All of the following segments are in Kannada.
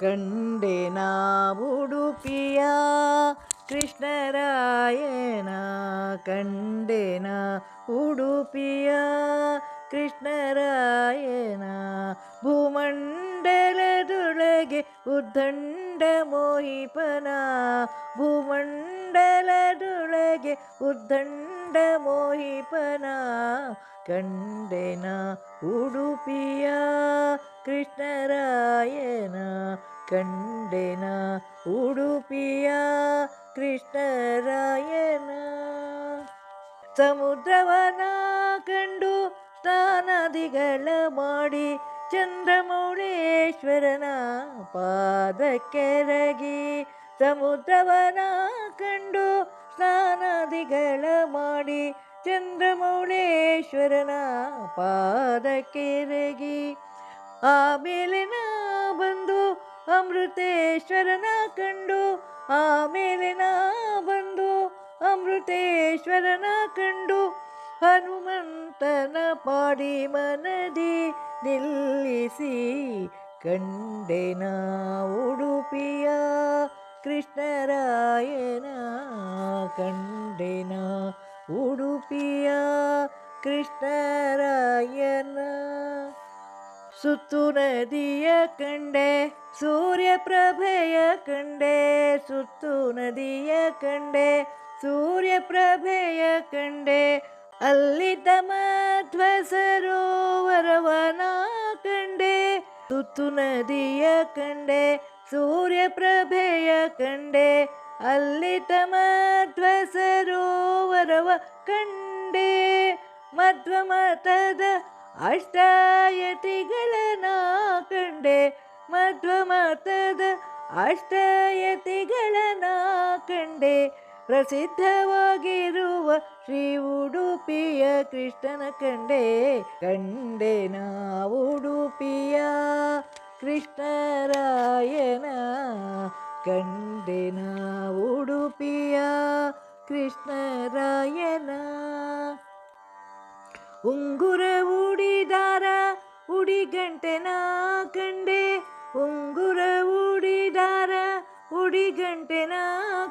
ಕಂಡೆನ ಉಡುಪಿಯ ಕೃಷ್ಣರಾಯನ ಕಂಡೆನ ಉಡುಪಿಯ ಕೃಷ್ಣರಾಯನ ಭೂಮಂಡಲದೊಳಗೆ ಉದ್ದಂಡ ಮೋಹಿಪನ ಭೂಮಂಡಲದೊಳಗೆ ಉದ್ದಂಡ ಮೋಹಿಪನ ಕಂಡೆನ ಉಡುಪಿಯ ಕೃಷ್ಣರಾಯನ ಕಂಡೆನ ಉಡುಪಿಯ ಕೃಷ್ಣರಾಯನ. ಸಮುದ್ರವನ ಕಂಡು ಸ್ನಾನಾದಿಗಳ ಮಾಡಿ ಚಂದ್ರಮೌಳೇಶ್ವರನ ಪಾದಕ್ಕೆರಗಿ ಸಮುದ್ರವನ ಪಾದಕ್ಕೆರಗಿ ಆಮೇಲೆ ನಾ ಬಂದು ಅಮೃತೇಶ್ವರನ ಕಂಡು ಆಮೇಲೆ ನಾ ಬಂದು ಅಮೃತೇಶ್ವರನ ಕಂಡು, ಹನುಮಂತನ ಪಾಡಿ ಮನದಿ ನಿಲ್ಲಿಸಿ ಕಂಡೆನ ಉಡುಪಿಯ ಕೃಷ್ಣರಾಯನ ಕಂಡೆನ ಉಡುಪಿಯ ಕೃಷ್ಣರಾಯನ ಸುತ್ತು ನದಿಯ ಕಂಡೆ, ಸೂರ್ಯಪ್ರಭೆಯ ಕಂಡೆ, ಸುತ್ತು ನದಿಯ ಕಂಡೆ, ಸೂರ್ಯಪ್ರಭೆಯ ಕಂಡೆ, ಅಲ್ಲಿದ್ದ ಮಧ್ವ ಸರೋವರವನ ಕಂಡೆ, ಸುತ್ತು ನದಿಯ ಕಂಡೆ, ಸೂರ್ಯಪ್ರಭೆಯ ಕಂಡೆ ಅಲ್ಲಿ ಮಧ್ವ ಸರೋವರವ ಕಂಡೆ. ಮಧ್ವ ಮತದ ಅಷ್ಟಾಯತಿಗಳನ ಕಂಡೆ. ಮಧ್ವಮತದ ಮತದ ಅಷ್ಟಾಯತಿಗಳನ ಕಂಡೆ. ಪ್ರಸಿದ್ಧವಾಗಿರುವ ಶ್ರೀ ಉಡುಪಿಯ ಕೃಷ್ಣನ ಕಂಡೆ. ಕಂಡೆನ ಉಡುಪಿಯ ಕೃಷ್ಣರಾಯನ. ಕಂಡೆನ ಉಡುಪಿಯ ಕೃಷ್ಣರಾಯನ. ಉಂಗುರ ಉಡಿದಾರ ಉಡಿಗಂಟೆನ ಕಂಡೆ. ಉಂಗುರ ಉಡಿದಾರ ಉಡಿಗಂಟೆನ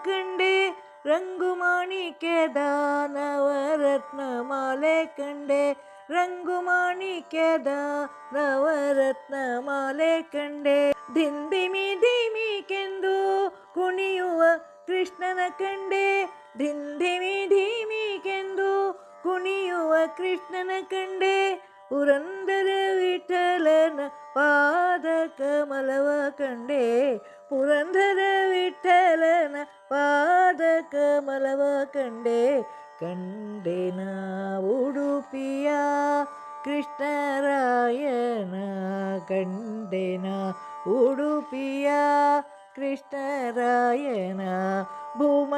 ಕಂಡೆ. ರಂಗು ಮಾಣಿಕೆ ನವರತ್ನ ಮಾಲೆ ಕಂಡೆ. ರಂಗು ಮಾಣಿಕೆ ನವರತ್ನ ಮಾಲೆ ಕಂಡೆ ದಿಂದಿಮಿ ದಿಮಿಕೆಂದು ಕುಣಿಯುವ ಕೃಷ್ಣನ ಕಂಡೆ. ದಿಂದಿಮಿ ಧಿಮಿಕೆಂದು ಕುಣಿಯುವ ಕೃಷ್ಣನ ಕಂಡೆ ಪುರಂದರ ವಿಠಲನ ಪಾದ ಕಮಲವ ಕಂಡೆ ಪುರಂದರ ವಿಠಲನ ಪಾದ ಕಮಲವ ಕಂಡೆ ಕಂಡೆನ ಉಡುಪಿಯ ಕೃಷ್ಣರಾಯನ ಕಂಡೆನ ಉಡುಪಿಯ ಕೃಷ್ಣರಾಯನ ಭೂಮಂಡಲದೊಳಗೆ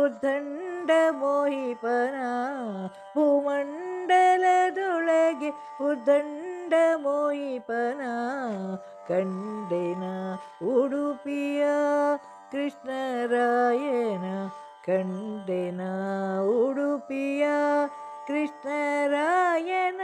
ಉದ್ದಂಡ ಮೋಹಿಪನ ಭೂಮಂಡಲದೊಳಗೆ ಉದ್ದಂಡ ಮೋಹಿಪನ ಕಂಡೆನ ಉಡುಪಿಯ ಕೃಷ್ಣರಾಯನ ಕಂಡೆನ ಉಡುಪಿಯ ಕೃಷ್ಣರಾಯನ